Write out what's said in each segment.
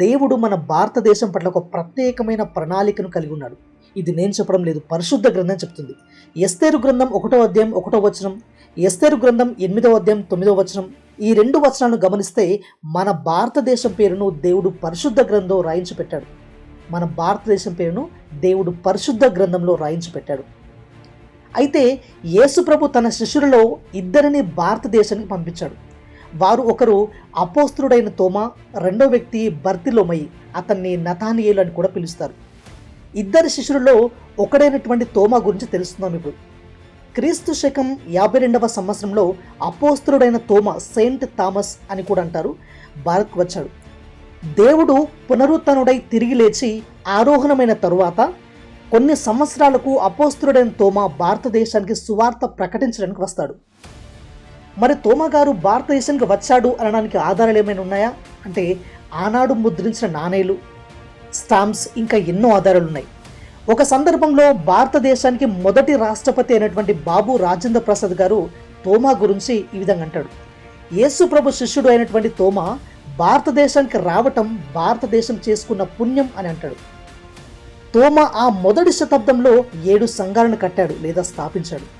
దేవుడు మన భారతదేశం పట్ల ఒక ప్రత్యేకమైన ప్రణాళికను కలిగి ఉన్నాడు. ఇది నేను చెప్పడం లేదు పరిశుద్ధ గ్రంథం చెప్తుంది. ఎస్తేరు గ్రంథం ఒకటో అధ్యాయం ఒకటో వచనం ఎస్తేరు గ్రంథం ఎనిమిదవ అధ్యాయం తొమ్మిదవ వచనం ఈ రెండు వచనాలను గమనిస్తే మన భారతదేశం పేరును దేవుడు పరిశుద్ధ గ్రంథం రాయించి పెట్టాడు. మన భారతదేశం పేరును దేవుడు పరిశుద్ధ గ్రంథంలో రాయించి పెట్టాడు. అయితే యేసుప్రభు తన శిష్యులలో ఇద్దరిని భారతదేశానికి పంపించాడు. వారు ఒకరు అపోస్తుడైన తోమా రెండో వ్యక్తి బర్తిలోమయి అతన్ని నతానియేలు అని కూడా పిలుస్తారు. ఇద్దరి శిష్యులలో ఒకడైనటువంటి తోమా గురించి తెలుస్తున్నాం ఇప్పుడు. క్రీస్తు శకం యాభై రెండవ సంవత్సరంలో అపోస్తుడైన తోమా సెయింట్ థామస్ అని కూడా అంటారు భారత్కు వచ్చాడు. దేవుడు పునరుత్తనుడై తిరిగి లేచి ఆరోహణమైన తరువాత కొన్ని సంవత్సరాలకు అపోస్తుడైన తోమా భారతదేశానికి సువార్త ప్రకటించడానికి వస్తాడు. మరి తోమా గారు భారతదేశానికి వచ్చాడు అనడానికి ఆధారాలు ఏమైనా ఉన్నాయా? అంటే ఆనాడు ముద్రించిన నాణేలు స్టాంప్స్ ఇంకా ఎన్నో ఆధారాలు ఉన్నాయి. ఒక సందర్భంలో భారతదేశానికి మొదటి రాష్ట్రపతి అయినటువంటి బాబు రాజేంద్ర ప్రసాద్ గారు తోమా గురించి ఈ విధంగా అంటాడు. యేసు ప్రభు శిష్యుడు అయినటువంటి తోమా భారతదేశానికి రావటం భారతదేశం చేసుకున్న పుణ్యం అని అంటాడు. తోమా ఆ మొదటి శతాబ్దంలో ఏడు సంఘాలను కట్టాడు లేదా స్థాపించాడు.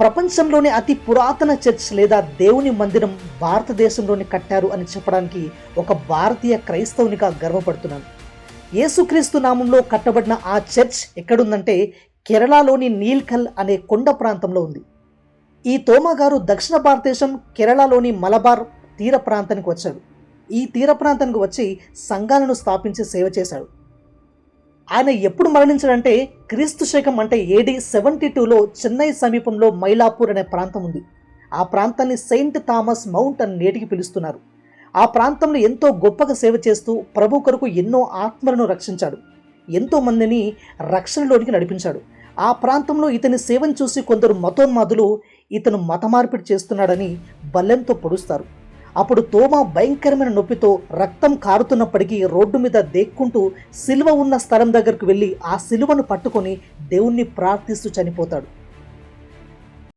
ప్రపంచంలోని అతి పురాతన చర్చ్ లేదా దేవుని మందిరం భారతదేశంలోని కట్టారు అని చెప్పడానికి ఒక భారతీయ క్రైస్తవునిగా గర్వపడుతున్నాను. యేసుక్రీస్తు నామంలో కట్టబడిన ఆ చర్చ్ ఎక్కడుందంటే కేరళలోని నీల్కల్ అనే కొండ ప్రాంతంలో ఉంది. ఈ తోమగారు దక్షిణ భారతదేశం కేరళలోని మలబార్ తీర ప్రాంతానికి వచ్చాడు ఈ తీర ప్రాంతానికి వచ్చి సంఘాలను స్థాపించి సేవ చేశాడు. ఆయన ఎప్పుడు మరణించాడంటే క్రీస్తు శకం అంటే ఏడి సెవెంటీ టూలో చెన్నై సమీపంలో మైలాపూర్ అనే ప్రాంతం ఉంది. ఆ ప్రాంతాన్ని సెయింట్ థామస్ మౌంట్ అని నేటికి పిలుస్తున్నారు. ఆ ప్రాంతంలో ఎంతో గొప్పగా సేవ చేస్తూ ప్రభు కొరకు ఎన్నో ఆత్మలను రక్షించాడు. ఎంతో మందిని రక్షణలోనికి నడిపించాడు. ఆ ప్రాంతంలో ఇతని సేవను చూసి కొందరు మతోన్మాదులు ఇతను మత మార్పిడి చేస్తున్నాడని బల్లెంతో పొడుస్తారు. అప్పుడు తోమా భయంకరమైన నొప్పితో రక్తం కారుతున్నప్పటికీ రోడ్డు మీద దేక్కుంటూ సిలువ ఉన్న స్థలం దగ్గరకు వెళ్ళి ఆ సిలువను పట్టుకొని దేవుణ్ణి ప్రార్థిస్తూ చనిపోతాడు.